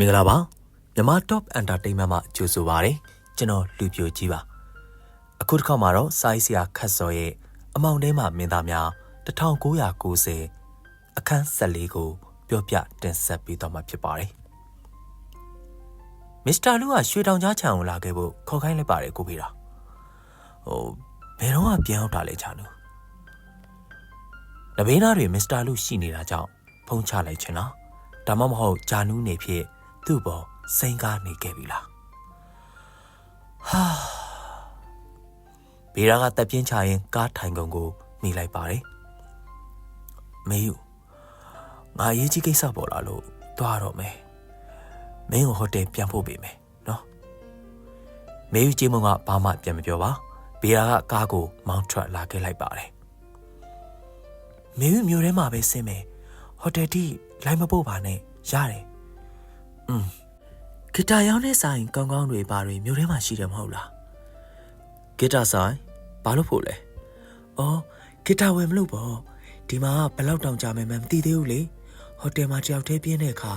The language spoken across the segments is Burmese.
မင်္ဂလာပါမြန်မာ Top Entertainment မှာကြိုဆိုပါရစေကျွန်တော်လူပြိုကြီးပါအခုတစ်ခါမှာတော့စိုင်းစရာခတ်စော်ရဲ့အမောင်ထဲမှာမင်းသားများ1990အခန်း14ကိုပြောပြတင်ဆက်ပေးတော့မှာဖြစ်ပါတယ်မစ္စတာလူကရွှေတောင်ကြားခြံကိုလာခဲ့ဖို့ခေါ်ခိုင်းလိုက်ပါတယ်ကိုဖေတာဟိုဘယ်တော့မှပြန်ရောက်တာလဲချာနူနဘေးနာတွေမစ္စတာလူရှိနေတာကြောင့်ဖုံးချလိုက်ချင်လားဒါမှမဟုတ်ဂျာနူးနေဖြစ် သူ့ပေါ်စိန်ကားနေခဲ့ပြီလားဟာဘေရာကတက်ပြင်းချရင်ကားထိုင်ကုန်ကိုမိလိုက်ပါတယ်မေယူငါအရေးကြီးကိစ္စပေါ်လာလို့သွားတော့မယ်မင်းကိုဟိုတယ်ပြန်ဖို့ပေးမယ်နော်မေယူကြီးမုံကဘာမှပြန်မပြောပါဘေရာကကားကိုမောင်းထွက်လာခဲ့လိုက်ပါတယ်မေယူမျိုးထဲမှာပဲဆင်းမယ်ဟိုတယ်တိလိုက်မပို့ပါနဲ့ရတယ် อืมဂီတာရောင်းတဲ့ဆိုင်ကောင်းကောင်းတွေပါတွေမြို့ထဲမှာရှိတယ်မဟုတ်လားဂီတာဆိုင်ဘာလို့ဖို့လဲအော်ဂီတာဝယ်မလို့ပေါ့ဒီမှာဘယ်လောက်တောင်ကြာမယ်မှမသိသေးဘူးလေဟိုတယ်မှာတယောက်တည်းပြင်းတဲ့အခါ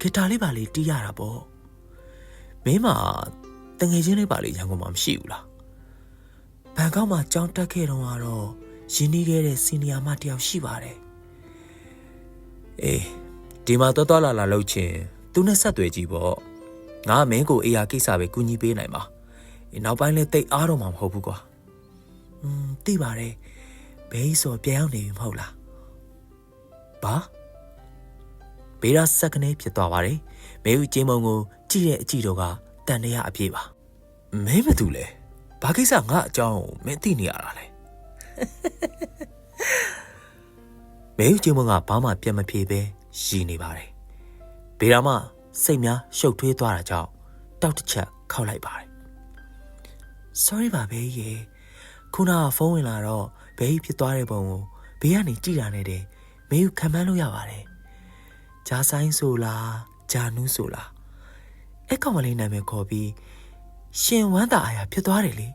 ဂီတာလေးပါလေးတီးရတာပေါ့မင်းမတငယ်ချင်းလေးပါလေးရန်ကုန်မှာမရှိဘူးလားဘန်ကောက်မှာကြောင်းတက်ခဲ့တော့ကတော့ရင်းနှီးခဲ့တဲ့စီနီယာမတယောက်ရှိပါတယ်အေးဒီမှာတော်တော်လာလာလှုပ်ချင် သူနဲ့ဆက်သွယ်ကြည့်ပေါ့ငါမင်းကိုအေးရကိစ္စပဲကူညီပေးနိုင်ပါအေးနောက်ပိုင်းလဲတိတ်အားတော့မှာမဟုတ်ဘူးကွာอืมသိပါတယ်ဘေးဆိုပြန်ရောက်နေပြီမဟုတ်လားဘာဘေးရဆက်ကနေဖြစ်သွားပါတယ်မေဦးကျင်းမုံကိုကြည့်တဲ့အကြည့်တော့ကတန်ရရအပြည့်ပါမင်းမသူလဲဘာကိစ္စငါအကြောင်းမင်းသိနေရတာလဲမေဦးကျင်းမုံကဘာမှပြန်မဖြေပဲရည်နေပါတယ် ဘေးရမစိတ်များရှုပ်ထွေးသွားတာကြောင့်တောက်တစ်ချက်ခောက်လိုက်ပါတယ် sorry ပါဘေးရေခုနကဖုန်းဝင်လာတော့ဘေးဖြစ်သွားတဲ့ပုံကိုဘေးကနေကြည့်တာနဲ့တည်းမေယူခံမန်းလို့ရပါတယ်ဂျာဆိုင်ဆိုလားဂျာနူးဆိုလားအဲ့ကောင်မလေးနာမည်ခေါ်ပြီးရှင်ဝမ်းတာအားရဖြစ်သွားတယ်လေ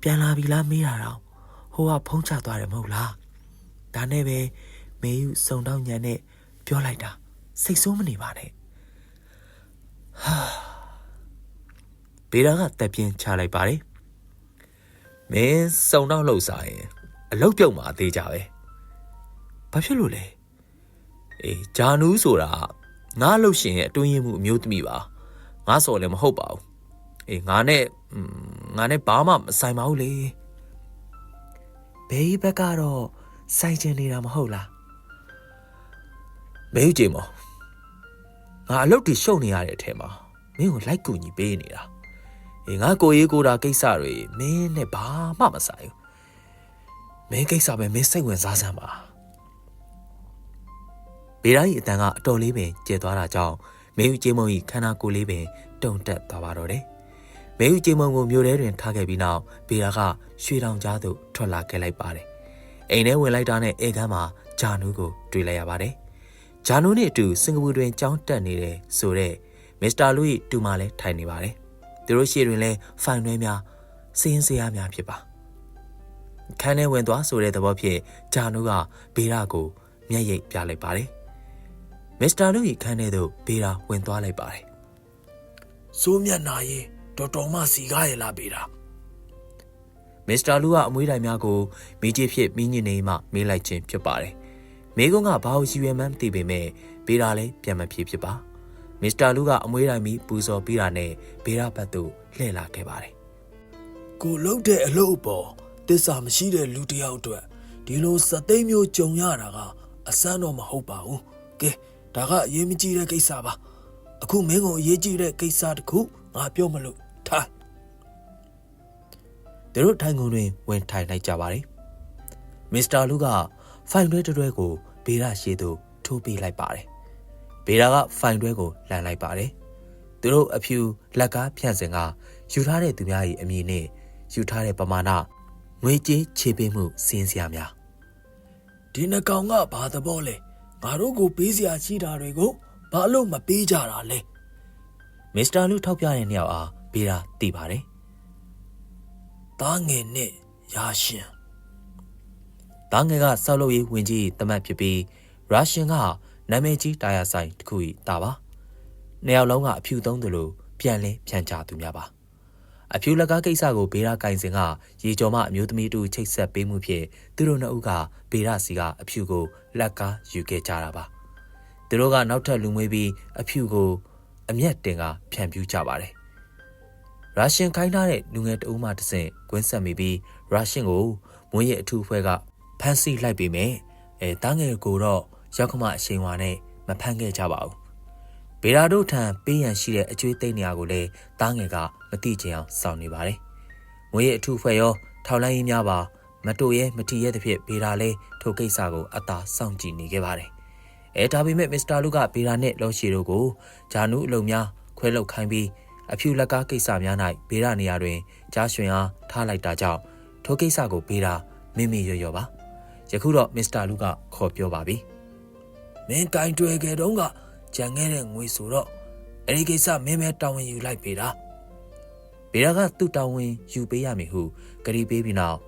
ပြန်လာပြီလားမေးတာတော့ဟိုကဖုံးချသွားတယ်မဟုတ်လားဒါနဲ့ပဲမေယူစုံတော့ညံနဲ့ပြောလိုက်တာ စိတ်ဆိုးမနေပါနဲ့ဟာဘေရာကတက်ပြင်းချလိုက်ပါတယ်မင်းစုံတော့လှုပ်စားရင်အလုတ်ပြုတ်မှာအသေးကြပဲဘာဖြစ်လို့လဲအေးဂျာနူးဆိုတာငါလှုပ်ရှင်ရဲ့အတွင်းရင်မှုအမျိုးသမီးပါငါစော်လည်းမဟုတ်ပါဘူးအေးငါနဲ့ငါနဲ့ဘာမှမဆိုင်ပါဘူးလေဘေးဘက်ကတော့စိုက်ကျင်နေတာမဟုတ်လားမဲယူကြည့်မော ငါအလုပ်တွေရှုပ်နေရတဲ့အထက်မှာမင်းကိုလိုက်ကူညီပေးနေတာအေးငါကိုရေးကိုတာကိစ္စတွေမင်းနဲ့ဘာမှမဆိုင်ဘူးမင်းကိစ္စပဲမင်းစိတ်ဝင်စားစမ်းပါဘေးတိုင်းအတန်ကအတော်လေးပင်ကျဲသွားတာကြောင့်မဲယူကျေးမုံကြီးခန္ဓာကိုယ်လေးပင်တုန်တက်သွားပါတော့တယ်မဲယူကျေးမုံကိုမြို့ထဲတွင်ထားခဲ့ပြီးနောက်ဘေရာကရွှေတောင်ကြားသို့ထွက်လာခဲ့လိုက်ပါတယ်အိမ်ထဲဝင်လိုက်တာနဲ့အေကန်းမှာဂျာနူးကိုတွေ့လိုက်ရပါတယ် ဂျာနူးနဲ့အတူစင်ကာပူတွင်ကြောင်းတက်နေတဲ့ဆိုတော့မစ္စတာလူ၏တူမလည်းထိုင်နေပါတယ်သူတို့ရှေ့တွင်လည်းဖိုင်တွဲများစင်းစရာများဖြစ်ပါခန်းထဲဝင်သွားဆိုတဲ့သဘောဖြင့်ဂျာနူးကဘေရာကိုမျက်ရည်ပြလိုက်ပါတယ်မစ္စတာလူ၏ခန်းထဲသို့ဘေရာဝင်သွားလိုက်ပါတယ်စိုးမျက်နာရင်တော်တော်မှစီကားရလာဘေရာမစ္စတာလူကအမွေးတိုင်များကိုမိကြီးဖြစ်မိညင်နေမှမေးလိုက်ခြင်းဖြစ်ပါတယ်။ မိကုန်းကဘာလို့ရှိရွယ်မှန်းမသိပေမဲ့ဘေးရာလည်းပြန်မဖြေဖြစ်ပါ။မစ္စတာလူကအမွေးတိုင်ပြီးပူဇော်ပြီးတာနဲ့ဘေးရာဘက်သို့လှည့်လာခဲ့ပါတယ်ကိုလှုပ်တဲ့အလုပ်အပေါ်တစ္ဆာမရှိတဲ့လူတစ်ယောက်အတွက်ဒီလိုစသိမ်းမျိုးကြုံရတာကအစမ်းတော့မဟုတ်ပါဘူးကဲဒါကအရေးမကြီးတဲ့ကိစ္စပါအခုမင်းကိုအရေးကြီးတဲ့ကိစ္စတစ်ခုငါပြောမလို့ထိုင်။သူတို့ထိုင်ကုန်တွင်ဝင်ထိုင်လိုက်ကြပါတယ်။မစ္စတာလူကဖိုင်တွဲတစ်တွဲကို ဘေးရာရှေ့သို့ထိုးပေးလိုက်ပါတယ်။ဘေးရာကဖိုင်တွဲကိုလန်လိုက်ပါတယ်။သူတို့အဖြူလက်ကားဖြန့်စင်ကယူထားတဲ့သူများ၏အမည်နှင့်ယူထားတဲ့ပမာဏငွေကြေးချေပေးမှုစင်းစရာများဒီနှကောင်ကဘာသဘောလဲငါတို့ကိုပေးစရာရှိတာတွေကိုဘာလို့မပေးကြတာလဲမစ္စတာလူထောက်ပြတဲ့နှစ်ယောက်အားဘေးရာသိပါတယ်သားငယ်နဲ့ရာရှင်။ တားငယ်ကဆောက်လုပ်ရေးဝင်ကြီးတမတ်ဖြစ်ပြီးရုရှားကနာမည်ကြီးတာယာဆိုင်တစ်ခု၏တာပါ။နှစ်ယောက်လုံးကအဖြူသုံးသလိုပြန်လင်းပြန်ချသူများပါအဖြူလက်ကားကိစ္စကိုဘေးရာကင်စင်ကရေကျော်မအမျိုးသမီးတူချိတ်ဆက်ပေးမှုဖြင့်သူတို့နှစ်ဦးကဘေးရာစီကအဖြူကိုလက်ကားယူခဲ့ကြတာပါသူတို့ကနောက်ထပ်လူမွေးပြီးအဖြူကိုအမျက်တင်ကဖြန့်ပြူးကြပါတယ်ရုရှင်ခိုင်းထားတဲ့လူငယ်တဦးမှတဆင့်ကွင်းဆက်မိပြီးရုရှင်ကိုမွေးရဲ့အထူးအဖွဲ့က ဖမ်းဆီးလိုက်ပေမဲ့အဲတားငယ်ကိုတော့ရောက်ခမအချိန်ဝါနဲ့မဖမ်းခဲ့ကြပါဘူးဗေရာတို့ထံပေးရန်ရှိတဲ့အကျွေးသိမ်းနေရကိုလည်းတားငယ်ကမတိချင်အောင်စောင့်နေပါတယ်မွေးရဲ့အထူးအဖွဲ့ရောထောက်လိုင်းရင်းများပါမတိုရဲမတီရဲသဖြင့်ဗေရာလဲထိုကိစ္စကိုအသာစောင့်ကြည့်နေခဲ့ပါတယ်အဲဒါပေမဲ့မစ္စတာလူကဗေရာနဲ့လော်ရှီတို့ကိုဂျာနူးအလုံများခွဲလောက်ခိုင်းပြီးအဖြူလက်ကားကိစ္စများ၌ဗေရာနေရာတွင်ကြားရွှင်အားထားလိုက်တာကြောင့်ထိုကိစ္စကိုဗေရာမိမိရရပါ ယခုတော့မစ္စတာလူကခေါ်ပြောပါပြီမင်းကင်တွယ်ခဲ့တုန်းကကြံခဲ့တဲ့ငွေဆိုတော့အဲ့ဒီကိစ္စမင်းပဲတာဝန်ယူလိုက်ပေတာဗေရာကသူ့တာဝန်ယူပေးရမည်ဟုကတိပေးပြီးနောက်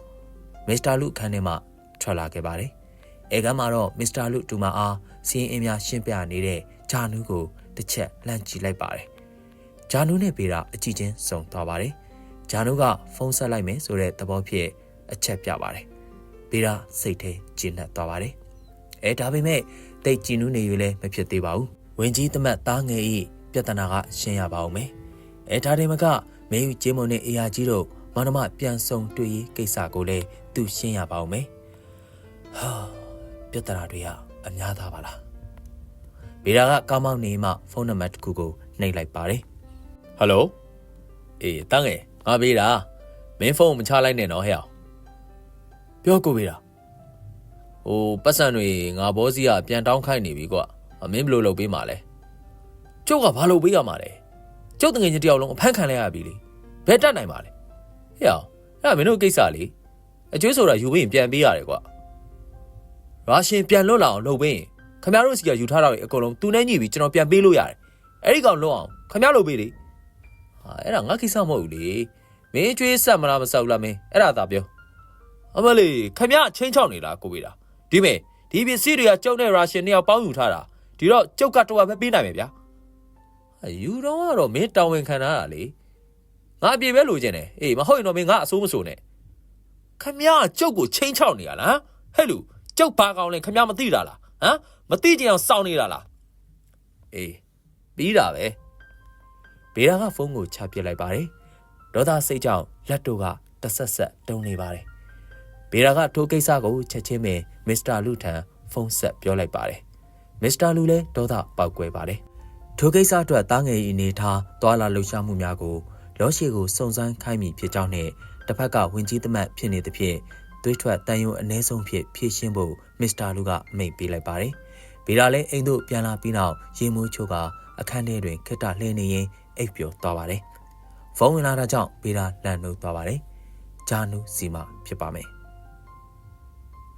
မစ္စတာလူအခန်းထဲမှထွက်လာခဲ့ပါတယ်။အဲကမ်းမှာတော့မစ္စတာလူတူမအားစီးရင်အင်းများရှင်းပြနေတဲ့ဂျာနူးကိုတစ်ချက်လှမ်းကြည့်လိုက်ပါတယ်။ဂျာနူးနဲ့ဗေရာအကြည့်ချင်းစုံသွားပါတယ်။ဂျာနူးကဖုန်းဆက်လိုက်မယ်ဆိုတဲ့သဘောဖြင့်အချက်ပြပါတယ်။ ဗေရာစိတ်ထဲကျဉ်းနှက်သွားပါတယ်။အဲဒါပေမဲ့တိတ်ကြည်နူးနေရလည်းမဖြစ်သေးပါဘူး။ဝင်ကြီးသမတ်သားငယ်ဤပြဿနာကရှင်းရပါဦးမယ်။အဲဒါတည်းမကမင်းယူကျေးမုံနဲ့အေယာကြီးတို့မောင်နှမပြန်ဆုံတွေ့ရေးကိစ္စကိုလည်းသူရှင်းရပါဦးမယ်။ဟာပြဿနာတွေကအများသားပါလား။ဗေရာကကောင်းမောင်းနေမှဖုန်းနံပါတ်တစ်ခုကိုနှိပ်လိုက်ပါတယ်။ဟယ်လိုအေးတန်းငယ်ငါဗေရာမင်းဖုန်းမချလိုက်နဲ့နော်ဟဲ့အောင်။ ပြောကိုဗေရာ။ဟိုပတ်စံတွေငါဘောစီကပြန်တောင်းခိုင်းနေပြီကွာ။မင်းဘယ်လိုလုပ်ပေးမှာလဲ။ကျုပ်ကဘာလုပ်ပေးရမှာလဲ။ကျုပ်တငယ်ချင်းတယောက်လုံးအဖမ်းခံလိုက်ရပြီလေ။ဘယ်တက်နိုင်ပါလဲ။ဟဲ့အောင်အဲ့ဒါမင်းတို့ကိစ္စလေ။အကျွေးဆိုတာယူပြီးရင်ပြန်ပေးရတယ်ကွာ။ရာရှင်ပြန်လွတ်လာအောင်လုပ်ပေးရင်ခင်ဗျားတို့စီကယူထားတာတွေအကုန်လုံးသူနဲ့ညှိပြီးကျွန်တော်ပြန်ပေးလို့ရတယ်။အဲ့ဒီကောင်လွတ်အောင်ခင်ဗျားလုပ်ပေးလေ။ဟာအဲ့ဒါငါကိစ္စမဟုတ်ဘူးလေ။မင်းကျွေးဆက်မလားမဆက်ဘူးလားမင်းအဲ့ဒါသာပြော။ အမလေးခင်ဗျားချင်းချောက်နေလားကိုပေးတာ။ဒီမေဒီပစ္စည်းတွေကကျုပ်နဲ့ရာရှင်နှစ်ယောက်ပေါင်းယူထားတာ။ဒီတော့ကျုပ်ကတော့ပဲပေးနိုင်မယ်ဗျာ။အယူတော့ကတော့မင်းတောင်းဝင်ခံထားတာလေ။ငါအပြေပဲလိုချင်တယ်။အေးမဟုတ်ရင်တော့မင်းငါအဆိုးမဆိုးနဲ့။ခမရကျုပ်ကိုချင်းချောက်နေရလား။ဟဲ့လူကျုပ်ဘာကောင်းလဲခမရမသိတာလား။ဟမ်မသိကြအောင်စောင့်နေတာလား။အေးပြီးတာပဲ။ဘေးရာကဖုန်းကိုချပစ်လိုက်ပါတယ်။ဒေါသစိတ်ကြောင့်လက်တို့ကတဆက်ဆက်တုံနေပါတယ်။ ဘေးရာကထိုးကိစ္စကိုချက်ချင်းပဲမစ္စတာလူထံဖုန်းဆက်ပြောလိုက်ပါတယ်။မစ္စတာလူလည်းဒေါသပေါက်ကွဲပါတယ်။ထိုကိစ္စအတွက်တားငယ်ဤအနေထားသွာလာလှုပ်ရှားမှုများကိုလောရှိကိုစုံစမ်းခိုင်းမိဖြစ်ကြောင်းနဲ့တစ်ဖက်ကဝင်ကြီးသမတ်ဖြစ်နေသဖြင့်သွေးထွက်တန်ယုံအ ਨੇ ဆုံးဖြစ်ဖြည့်ရှင်းဖို့မစ္စတာလူကမိန့်ပေးလိုက်ပါတယ်။ဗီလာလည်းအိမ်သို့ပြန်လာပြီးနောက်ရေမိုးချိုးကအခန်းထဲတွင်ခက်တလှည့်နေရင်အိပ်ပျော်သွားပါတယ်။ဖုန်းဝင်လာတာကြောင့်ဗီလာလန့်နှုတ်သွားပါတယ်။ဂျာနူစီမာဖြစ်ပါမယ်။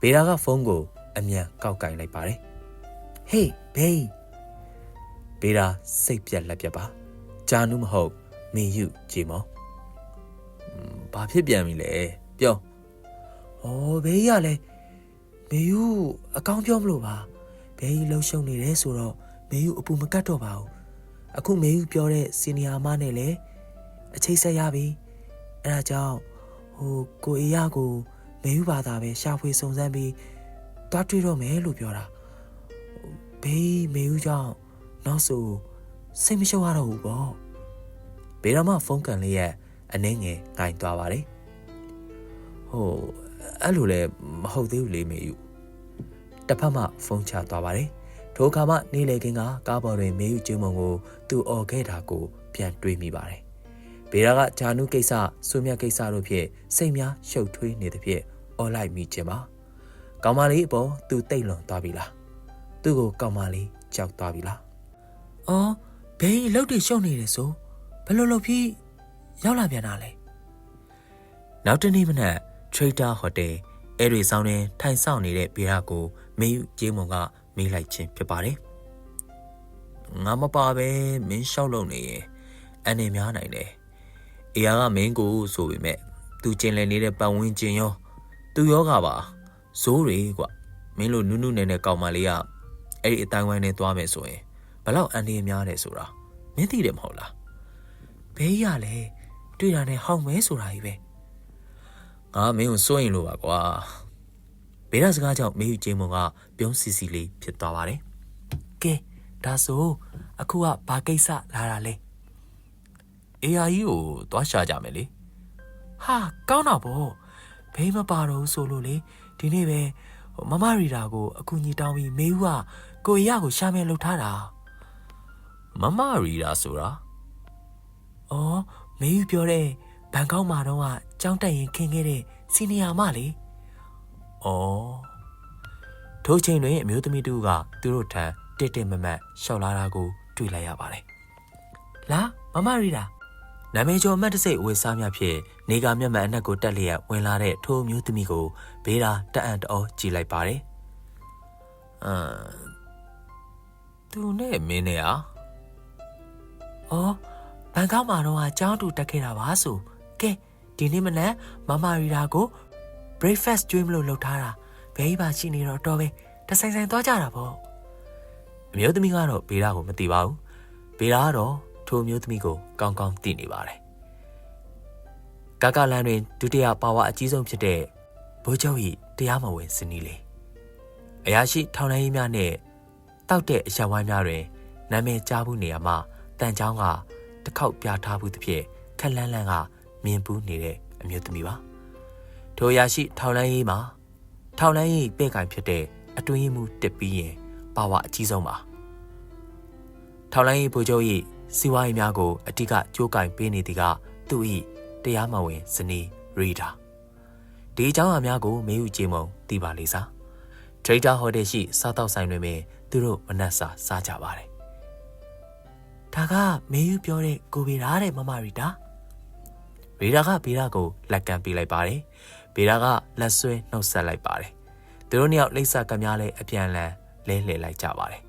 ဗီလာကဖုန်းကို အမြန်ကောက်ကင်လိုက်ပါတယ်။ Hey, babe ဗီလာစိတ်ပြက်လက်ပြက်ပါ။ဂျာနူမဟုတ်မင်းယူကြည်မော။ဘာဖြစ်ပြန်ပြီလဲပြော။အော်ဘေးရလဲမေယူအကောင်းပြောမလို့ပါ။ဘေးလှုပ်ရှုံနေတယ်ဆိုတော့မေယူအပူမကတ်တော့ပါဘူး။အခုမေယူပြောတဲ့စီနီယာမနဲ့လေအချိတ်ဆက်ရပြီ။အဲဒါကြောင့်ဟိုကိုအေးရကို မေယူဘာသာပဲရှာဖွေစုံစမ်းပြီးတွားတွေ့တော့မယ်လို့ပြောတာ။ဘေးမေယူကြောင့်နောက်ဆိုစိတ်မရှုပ်ရတော့ဘူးပေါ့။ဘေးရမဖုန်းကန်လေးရဲ့အနှင်းငယ်ငိုင်သွားပါတယ်။ဟိုအဲ့လိုလဲမဟုတ်သေးဘူးလေမေယူတစ်ဖက်မှဖုန်းချသွားပါတယ်ထိုအခါမှနေလေကင်းကကားပေါ်တွင်မေယူကျင်းမုံကိုသူ့အော်ခဲ့တာကိုပြန်တွေးမိပါတယ်ဘေရာကဂျာနုကိစ္စဆွေမြတ်ကိစ္စတို့ဖြင့်စိတ်များရှုပ်ထွေးနေသဖြင့် အော်လိုက်မိခြင်းပါကောင်မလေးအပေါ်သူတိတ်လွန်သွားပြီလားသူ့ကိုကောင်မလေးကြောက်သွားပြီလားအော်ဘေးလှုပ်တွေရှုပ်နေတယ်ဆိုဘယ်လိုလုပ်ပြီးရောက်လာပြန်တာလဲနောက်တနေ့မနက် Trader Hotel အဲ့ဒီဆောင်တွင်ထိုင်ဆောင်နေတဲ့ဘေရာကိုမင်းယူကျေးမုံကမေးလိုက်ခြင်းဖြစ်ပါတယ်။ငါမပါပဲမင်းလျှောက်လုံနေရင်အနေများနိုင်တယ်။အေယာကမင်းကိုဆိုပေမဲ့သူကျင်လည်နေတဲ့ပတ်ဝန်းကျင်ရော သူယောဂပါဇိုးတွေကမင်းလိုနုနုနယ်နယ်ကောက်မလေးကအဲ့ဒီအတိုင်းဝိုင်းနဲ့သွားမယ်ဆိုရင်ဘလောက်အန်ဒီများတယ်ဆိုတာမင်းသိတယ်မဟုတ်လားဘေးရလဲတွေ့တာနဲ့ဟောင်းမဲဆိုတာကြီးပဲငါမင်းကိုစိုးရင်လို့ပါကွာဘေးရစကားကြောင့်မေယူချင်းမုံကပြုံးစီစီလေးဖြစ်သွားပါတယ်ကဲဒါဆိုအခုကဘာကိစ္စလာတာလဲ AI ကြီးကိုသွားရှာကြမယ်လေဟာကောင်းတော့ဗော ဘေးမပါတော့ဘူးဆိုလို့လေဒီနေ့ပဲမမရီတာကိုအကူကြီးတောင်းပြီးမေဦးကကိုရကိုရှာမယ်လုပ်ထားတာမမရီတာဆိုတာအော်မေဦးပြောတဲ့ဘန်ကောက်မှာတော့ကကြောင်းတက်ရင်ခင်းခဲ့တဲ့စီနီယာမလေအော်ထိုးချိန်တွင်အမျိုးသမီးတူကသူတို့ထံတစ်တစ်မမတ်ရှောက်လာတာကိုတွေ့လိုက်ရပါတယ်လာမမရီတာ နာမည်ကျော်အမတ်တစိတ်အဝေစားများဖြင့်နေကမျက်မှန်အနက်ကိုတက်လျက်ဝင်လာတဲ့ထိုးမျိုးသမီးကိုဘေးတာတက်အံ့တော်ကြည့်လိုက်ပါတယ်။အမ်သူနဲ့မင်းနဲ့อ่ะ။အော်ဘန်ကောက်မှာတော့အကြောင်းတူတက်ခဲ့တာပါဆို။ကဲဒီနေ့မနက်မမရီတာကို breakfast ကျွေးမလို့လုပ်ထားတာ။ဘဲပါရှိနေတော့တော်ပဲ။တဆိုင်ဆိုင်သွားကြတာပေါ့။အမျိုးသမီးကတော့ဘေးတာကိုမသိပါဘူး။ဘေးတာကတော့ ထိုမျိုးသမီးကိုကောင်းကောင်းသိနေပါတယ်။ကာကာလန်တွင်ဒုတိယပါဝါအကြီးဆုံးဖြစ်တဲ့ဘိုးချုပ်၏တရားမဝင်စနီးလေး။အရာရှိထောင်လိုင်းရေးများနဲ့တောက်တဲ့အရာဝိုင်းများတွင်နာမည်ကြားမှုနေရာမှာတန်ချောင်းကတစ်ခေါက်ပြထားမှုတစ်ဖြစ်ခက်လန်းလန်းကမြင်ပူးနေတဲ့အမျိုးသမီးပါ။ထိုအရာရှိထောင်လိုင်းရေးမှာထောင်လိုင်းရေးပဲ့ကင်ဖြစ်တဲ့အတွင်းရေးမှုတက်ပြီးရင်ပါဝါအကြီးဆုံးပါ။ထောင်လိုင်းရေးဘိုးချုပ်၏ စီဝိုင်းများကိုအတိကကြိုးကင်ပေးနေသည်ကသူ့၏တရားမဝင်ဇနီးရီတာဒီအကြောင်းအရာများကိုမေယူကြည်မုံသိပါလေစားထရိတာဟိုတယ်ရှိစားတောက်ဆိုင်တွင်ပင်သူတို့မနက်စာစားကြပါတယ်ဒါကမေယူပြောတဲ့ကိုဗီရာတဲ့မမရီတာရီတာကဗီရာကိုလက်ကမ်းပေးလိုက်ပါတယ်ဗီရာကလက်ဆွဲနှုတ်ဆက်လိုက်ပါတယ်သူတို့နှစ်ယောက်လိပ်စာကများလဲအပြန်လန်လဲလှယ်လိုက်ကြပါတယ်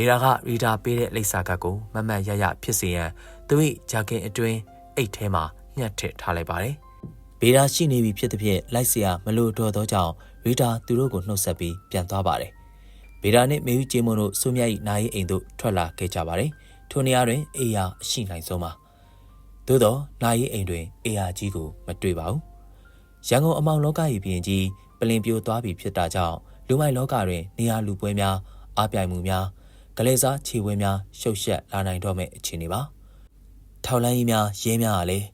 ဗေဒါကရီဒါပေးတဲ့လိပ်စာကတ်ကိုမမှန်ရရဖြစ်စေရန်သူ၏ဂျာကင်အတွင်းအိတ်ထဲမှာညှက်ထည့်ထားလိုက်ပါတယ်။ဗေဒါရှိနေပြီဖြစ်သဖြင့်လိုက်စရာမလိုတော့သောကြောင့်ရီဒါသူတို့ကိုနှုတ်ဆက်ပြီးပြန်သွားပါတယ်။ဗေဒါနှင့်မေယူဂျေမွန်တို့စုမြတ်၏နာယီအိမ်သို့ထွက်လာခဲ့ကြပါတယ်။ထိုနေရာတွင်အေယာအရှိနိုင်ဆုံးပါ။သို့သောနာယီအိမ်တွင်အေယာကြီးကိုမတွေ့ပါဘူး။ရန်ကုန်အမောင်လောက၏ဘရင်ကြီးပလင်ပြိုသွားပြီဖြစ်တာကြောင့်လူမိုက်လောကတွင်နေရာလူပွဲများအားပြိုင်မှုများ ကလေးစားခြေဝဲများရှုပ်ရှက်လာနိုင်တော့မယ့်အခြေအနေပါထောက်လန်းကြီးများရဲများကလည်း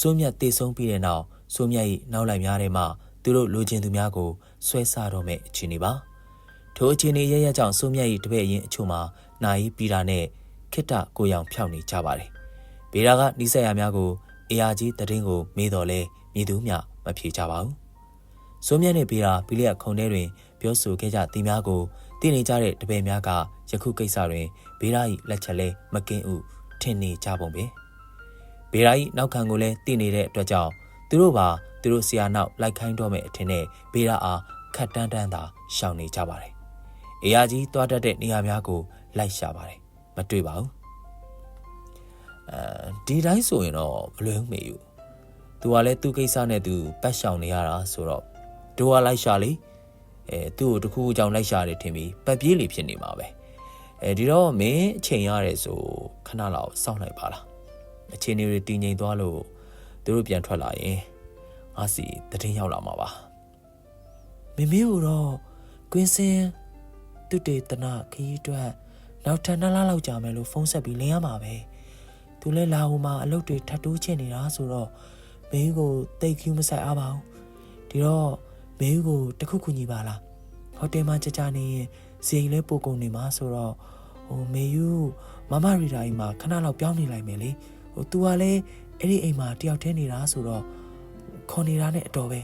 စိုးမြတ်တေဆုံးပြီးတဲ့နောက်စိုးမြတ်၏နောက်လိုက်များထဲမှသူတို့လူချင်းသူများကိုဆွဲဆတော့မယ့်အခြေအနေပါထိုအခြေအနေရရကြောင့်စိုးမြတ်၏တပည့်ရင်အချို့မှာနိုင်ပြီးတာနဲ့ခိတ္တကိုရောင်ဖြောက်နေကြပါတယ်ဗေရာကနှိစက်ရများကိုအေယာကြီးတရင်ကိုမေးတော်လဲမြည်သူမျှမဖြေကြပါဘူးစိုးမြတ်နဲ့ဗေရာဘီလျက်ခုံထဲတွင် ပြောဆိုခဲ့ကြသည်များကို တည်နေကြတဲ့တပည့်များကယခုကိစ္စတွင်ဘေးရာ၏လက်ချက်လဲမကင်းဥထင်နေကြပုံပဲဘေးရာ၏နောက်ခံကိုလည်းတည်နေတဲ့အတွက်ကြောင့်သူတို့ပါသူတို့ဆရာနောက်လိုက်ခိုင်းတော့မယ်အထင်နဲ့ဘေးရာအားခတ်တန်းတန်းသာရှောင်နေကြပါတယ်အေယာကြီးတွားတတ်တဲ့နေရာများကိုလိုက်ရှာပါတယ်မတွေ့ပါဘူးအဲဒီတိုင်းဆိုရင်တော့မလွယ်ဘူးမေယူသူကလည်းသူ့ကိစ္စနဲ့သူပတ်ရှောင်နေရတာဆိုတော့တို့ကလိုက်ရှာလေ အဲသူ့ကိုတခုအကြောင်းလိုက်ရှာတယ်ထင်ပြီးပတ်ပြေးလေဖြစ်နေမှာပဲအဲဒီတော့မင်းအချိန်ရတယ်ဆိုခဏလောက်စောင့်လိုက်ပါလားအချိန်တွေတည်ငြိမ်သွားလို့သူတို့ပြန်ထွက်လာရင်ငါစီတည်င်းရောက်လာမှာပါမမေကိုတော့ကွင်းစင်သူတေတနာခရီးအတွက်နောက်ထပ်နှစ်လလောက်ကြာမယ်လို့ဖုန်းဆက်ပြီးလင်းရမှာပဲသူလဲလာဟိုမှာအလုပ်တွေထပ်တိုးချင်နေတာဆိုတော့မင်းကိုတိတ်ကျူးမဆိုင်အားပါဘူးဒီတော့ မင်းကိုတခုခုညီပါလားဟိုတယ်မှာကြကြနေရင်ဇိမ်လဲပိုကုန်နေမှာဆိုတော့ဟိုမေယူမမရီတာအိမ်မှာခဏလောက်ပြောင်းနေလိုက်မယ်လေဟို तू ကလည်းအဲ့ဒီအိမ်မှာတယောက်တည်းနေတာဆိုတော့ခေါ်နေတာနဲ့အတော်ပဲ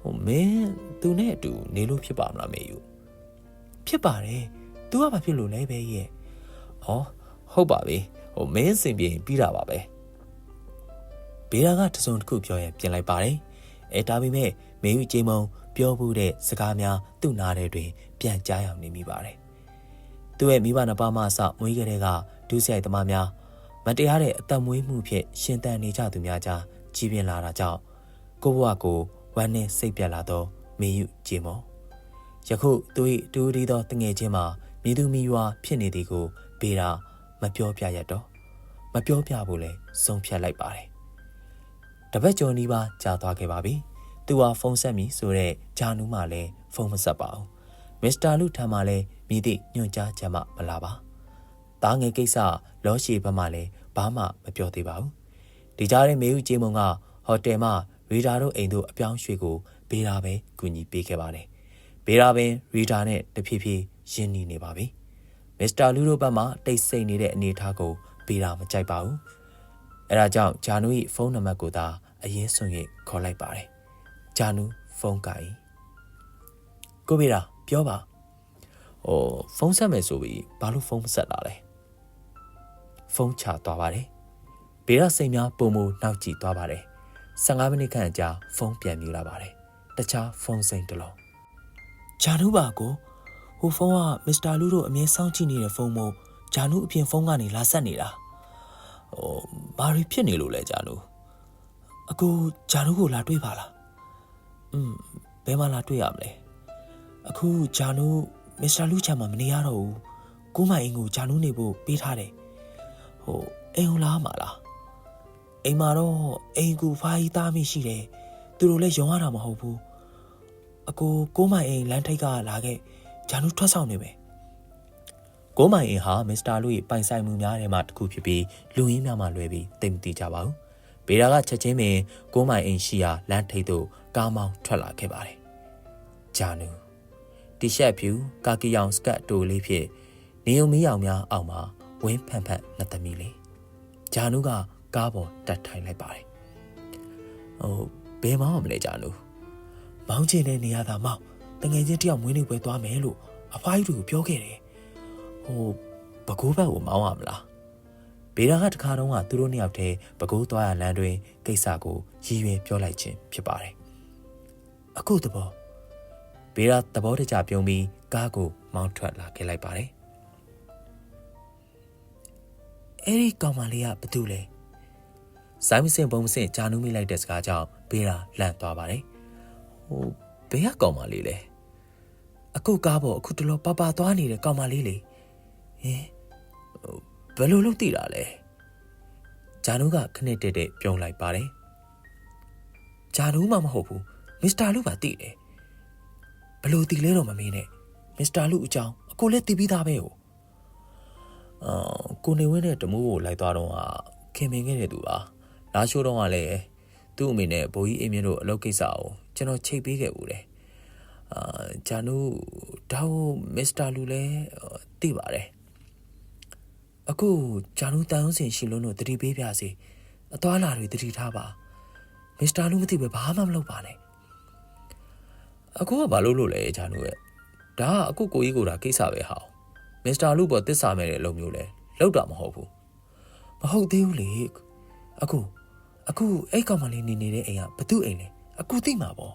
ဟိုမင်း तू နဲ့အတူနေလို့ဖြစ်ပါမလားမေယူဖြစ်ပါတယ် तू ကဘာဖြစ်လို့လဲပဲရဲ့ဟောဟုတ်ပါပြီဟိုမင်းစင်ပြေပြီးတာပါပဲဘေးရာကတစုံတစ်ခုပြောရင်ပြင်လိုက်ပါတယ်အဲဒါပေမဲ့ မေယူချိန်မုံပြောမှုတဲ့စကားများသူ့နားထဲတွင် ပြန်ကြားရောက်နေမိပါတယ်။သူ့ရဲ့မိဘနှစ်ပါးမှအစမွေးကလေးကဒုစရိုက်သမားများမတရားတဲ့အသက်မွေးမှုဖြင့်ရှင်သန်နေကြသူများကြားကြီးပြင်းလာတာကြောင့်ကိုဘဝကိုဝမ်းနဲ့စိတ်ပြက်လာသောမေယူကြည်မောယခုသူ၏တူရီသောတငယ်ချင်းမှာမိသူမိရွာဖြစ်နေသည်ကိုဘေးတာမပြောပြရတော့မပြောပြဖို့လဲဆုံးဖြတ်လိုက်ပါတယ်တပတ်ကျော်နီးပါးကြာသွားခဲ့ပါပြီ သူဟာဖုန်းဆက်မိဆိုတော့ဂျာနူးမှလည်းဖုန်းမဆက်ပါဘူးမစ္စတာလူထံမှလည်းမိသည့်ညွှန်ကြားချက်မှမလာပါတားငယ်ကိစ္စလောရှိဘက်မှလည်းဘာမှမပြောသေးပါဘူးဒီကြားထဲမေဦးကျေးမုံကဟိုတယ်မှရီဒါတို့အိမ်တို့အပြောင်းရွှေ့ကိုဘေးရာပဲကူညီပေးခဲ့ပါတယ်ဘေးရာပင်ရီဒါနဲ့တဖြည်းဖြည်းရင်းနှီးနေပါပြီမစ္စတာလူတို့ဘက်မှတိတ်ဆိတ်နေတဲ့အနေအထားကိုဘေးရာမကြိုက်ပါဘူးအဲဒါကြောင့်ဂျာနူ၏ဖုန်းနံပါတ်ကိုသာအရင်ဆုံး၍ခေါ်လိုက်ပါတယ် ဂျာနူဖုန်းကင်ကိုဘေးရာပြောပါဟိုဖုန်းဆက်မယ်ဆိုပြီးဘာလို့ဖုန်းမဆက်လာလဲဖုန်းချသွားပါတယ်ဘေးရာစိတ်များပုံမူနောက်ကြည့်သွားပါတယ်15မိနစ်ခန့်ကြာဖုန်းပြန်မြူလာပါတယ်တခြားဖုန်းစိန်တစ်လုံးဂျာနူပါကိုဟိုဖုန်းကမစ္စတာလူတို့အမြဲစောင့်ကြည့်နေတဲ့ဖုန်းမို့ဂျာနူအပြင်ဖုန်းကနေလာဆက်နေတာဟိုဘာတွေဖြစ်နေလို့လဲဂျာနူအကူဂျာနူကိုလာတွေ့ပါလား อืมဘယ်မှာလာတွေ့ရမလဲအခုဂျာနူမစ္စတာလူချာမှာမနေရတော့ဘူးကိုမအင်ကိုဂျာနူနေဖို့ပေးထားတယ်ဟိုအိမ်ဟလာမှာလားအိမ်မှာတော့အိမ်ကူဖားကြီးသားမိရှိတယ်သူတို့လည်းယုံရတာမဟုတ်ဘူးအကိုကိုမအိမ်လမ်းထိပ်ကလာခဲ့ဂျာနူထွက်ဆောင်နေမယ်ကိုမိုင်အင်ဟာမစ္စတာလူ၏ပိုင်ဆိုင်မှုများထဲမှတစ်ခုဖြစ်ပြီးလူရင်းများမှလွဲပြီးတိတ်မတိကြပါဘူး။ဘေဒါကချက်ချင်းပင်ကိုမိုင်အင်ရှိရာလမ်းထိပ်သို့ ကားမောင်းထွက်လာခဲ့ပါတယ်။ဂျာနူတီရှပ်ဖြူကာကီယောင်စကတ်တိုလေးဖြင့်နေုံမီးရောင်များအောက်မှာဝင်းဖန်ဖန်နှစ်သမီးလေးဂျာနူကကားပေါ်တက်ထိုင်လိုက်ပါတယ်။ဟိုဘယ်မောင်းမလဲဂျာနူမောင်းချင်တဲ့နေရာသာမောင်းတငယ်ချင်းတယောက်မွေးနေ့ပွဲသွားမယ်လို့အဖိုးကြီးတို့ပြောခဲ့တယ်။ဟိုဘကိုးဘက်ကိုမောင်းရမလား။ဘေးရာကတခါတုန်းကသူတို့နှစ်ယောက်တည်းဘကိုးသွားရလမ်းတွင်ကိစ္စကိုရည်ရွယ်ပြောလိုက်ခြင်းဖြစ်ပါတယ်။ အခုတဘောဘေးရာသဘောတကျပြုံးပြီးကားကိုမောင်းထွက်လာခဲ့လိုက်ပါတယ်။အဲ့ဒီကောင်မလေးကဘာတူလဲ။ဆိုင်မစင်ဘုံမစင်ဂျာနူးမိလိုက်တဲ့စကားကြောင့်ဘေးရာလန့်သွားပါတယ်။ဟိုဘယ်ကကောင်မလေးလဲ။အခုကားပေါ်အခုတလောပပသွားနေတဲ့ကောင်မလေးလေ။ဟင်ဘယ်လိုလုပ်သိတာလဲ။ဂျာနူးကခနစ်တက်တက်ပြုံးလိုက်ပါတယ်။ဂျာနူးမှမဟုတ်ဘူး။ မစ္စတာလူပါသိတယ်။ဘယ်လိုသိလဲတော့မမင်းနဲ့။မစ္စတာလူအကြောင်းအကိုလည်းသိပြီးသားပဲ။အော်ကိုနေဝင်းနဲ့တမိုးကိုလိုက်သွားတော့ခင်မင်ခဲ့တဲ့သူပါ။လာရှိုးတော့ကလည်းသူ့အမေနဲ့ဘိုးကြီးအင်းမြင့်တို့အလုပ်ကိစ္စကိုကျွန်တော်ချိတ်ပေးခဲ့ဘူးတယ်။အာဂျာနူဒါကိုမစ္စတာလူလည်းသိပါတယ်။အခုဂျာနူတန်အောင်စင်ရှိလို့တို့တတိပေးပြစီ။အသွားလာတွေတတိထားပါ။မစ္စတာလူမသိပဲဘာမှမလုပ်ပါနဲ့။ အခုကဘာလို့လို့လဲဂျာနူရဲ့။ဒါကအခုကိုကြီးကိုဒါကိစ္စပဲဟာ။မစ္စတာလူပေါ်တစ္ဆာမဲ့တဲ့အလုပ်မျိုးလဲလောက်တာမဟုတ်ဘူး။မဟုတ်သေးဘူးလေ။အခုအခုအဲ့ကောင်မလေးနေနေတဲ့အိမ်ကဘသူ့အိမ်လဲအခုသိမှာပေါ့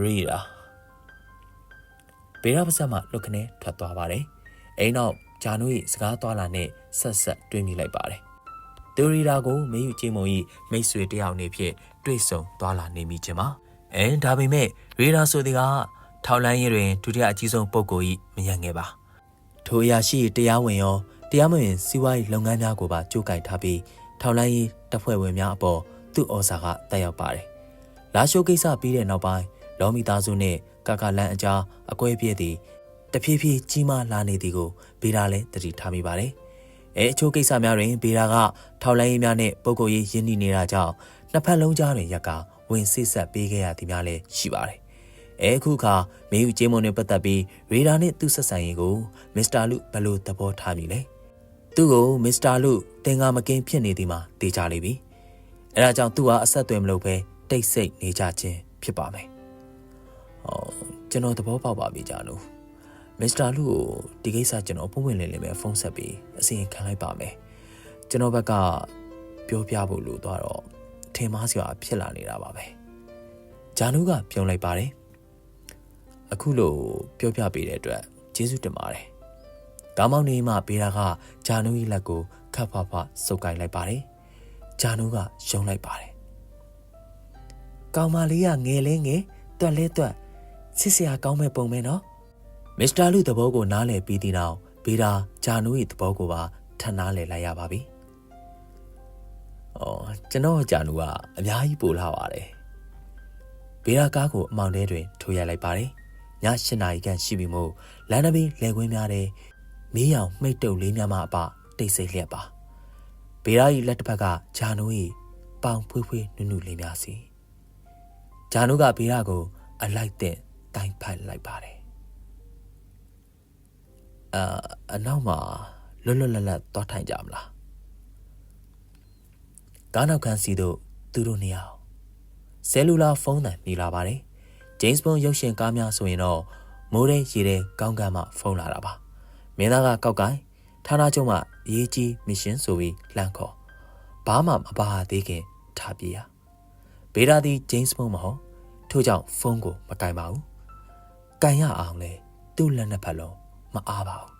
ရီရာဘေရာပါစမလုတ်ခနဲထွက်သွားပါတယ်အိမ်နောက်ဂျာနူ၏စကားသွားလာနဲ့ဆက်ဆက်တွေးမိလိုက်ပါတယ်သူရီရာကိုမေယူချင်းမုံ၏မိတ်ဆွေတယောက်အနေဖြင့်တွေ့ဆုံသွားလာနေမိခြင်းပါ အဲဒါပေမဲ့ရီရာဆိုတဲ့ကထောက်လန်းရေးတွင်ဒုတိယအကြီးဆုံးပုဂ္ဂိုလ်၏မရန်ခဲ့ပါထိုအရာရှိတရားဝင်ရောတရားမဝင်စီးပွားရေးလုပ်ငန်းများကိုပါကြိုးကိုင်ထားပြီးထောက်လိုင်းရေးတပ်ဖွဲ့ဝင်များအပေါ်သူ့ဩဇာကတက်ရောက်ပါတယ်။လာရှိုးကိစ္စပြီးတဲ့နောက်ပိုင်းလောမီသားစုနဲ့ကာကာလန်အကြားအကွဲပြည့်သည်တဖြည်းဖြည်းကြီးမားလာနေသည်ကိုဗေဒါလည်းတတိထားမိပါတယ်။အဲအချို့ကိစ္စများတွင်ဗေဒါကထောက်လိုင်းရေးများနဲ့ပုံကိုရေးရင်းနှီးနေတာကြောင့်နှစ်ဖက်လုံးကြားတွင်ရက်က ဝင်စစ်ဆက်ပေးခဲ့ရသည်များလည်းရှိပါတယ်။အဲခုခါမေယူကျေးမွန်နဲ့ပတ်သက်ပြီးရေဒါနဲ့သူ့ဆက်ဆံရေးကိုမစ္စတာလူဘယ်လိုသဘောထားမိလဲ။သူ့ကိုမစ္စတာလူတင်ကားမကင်းဖြစ်နေသည်မှာတေချာလိမ့်ပြီ။အဲဒါကြောင့်သူဟာအဆက်အသွယ်မလုပ်ဘဲတိတ်ဆိတ်နေကြခြင်းဖြစ်ပါမယ်။ဟောကျွန်တော်သဘောပေါက်ပါပြီကြာလို့မစ္စတာလူကိုဒီကိစ္စကျွန်တော်ပုံဝင်လင်းလင်းပဲဖုန်းဆက်ပြီးအစီရင်ခံလိုက်ပါမယ်။ကျွန်တော်ဘက်ကပြောပြဖို့လို့သွားတော့ ထင်မှားစရာဖြစ်လာနေတာပါပဲ။ဂျာနူးကပြုံးလိုက်ပါတယ်။အခုလို့ပြောပြပေးတဲ့အတွက်ကျေးဇူးတင်ပါတယ်။ကောင်းမောင်နေမှပေးတာကဂျာနူးရဲ့လက်ကိုခပ်ဖဖစုပ်ကိုင်လိုက်ပါတယ်။ဂျာနူးကယုံလိုက်ပါတယ်။ကောင်မလေးကငယ်လဲငယ်တွက်လဲတွက်ချစ်စရာကောင်းမဲ့ပုံပဲနော်။မစ္စတာလူသဘောကိုနားလည်ပြီးတဲ့နောက်ဘေးတာဂျာနူးရဲ့သဘောကိုပါထပ်နားလည်လိုက်ရပါပြီ။။ အော်ကျွန်တော်ကြာနူကအများကြီးပိုလာပါတယ်။ဘေးရာကားကိုအမောင်ထဲတွင်ထိုးရိုက်လိုက်ပါတယ်။ည၈နာရီခန့်ရှိပြီမို့လန်နဘီလဲခွင်းများတဲ့မီးရောင်မှိတ်တုပ်လေးများမှအပတိတ်ဆိတ်လျက်ပါ။ဘေးရာ၏လက်တစ်ဖက်ကဂျာနူ၏ပေါင်ဖွေးဖွေးနုနုလေးများစီ။ဂျာနူကဘေးရာကို အလိုက်တဲ့တိုင်ဖက်လိုက်ပါတယ်။အာအနောက်မှာလွတ်လွတ်လပ်လပ်သွားထိုင်ကြမလား။ ကားနောက်ခန်းစီတို့သူတို့နှစ်ယောက်ဆယ်လူလာဖုန်းတန်နေလာပါတယ်။ဂျိမ်းစ်ဘွန်ရုပ်ရှင်ကားများဆိုရင်တော့မိုးရဲရေတဲ့ကောင်းကမ်းမှဖုန်းလာတာပါ။မင်းသားကကောက်ကိုင်းဌာနချုပ်မှရေးကြီးမစ်ရှင်ဆိုပြီးလှမ်းခေါ်ဘာမှမပါသေးခင်ထားပြေးရ။ဘေဒါသည်ဂျိမ်းစ်ဘွန်မဟုတ်ထို့ကြောင့်ဖုန်းကိုမကင်ပါဘူး။ကင်ရအောင်လေသူ့လက်နှစ်ဖက်လုံးမအားပါဘူး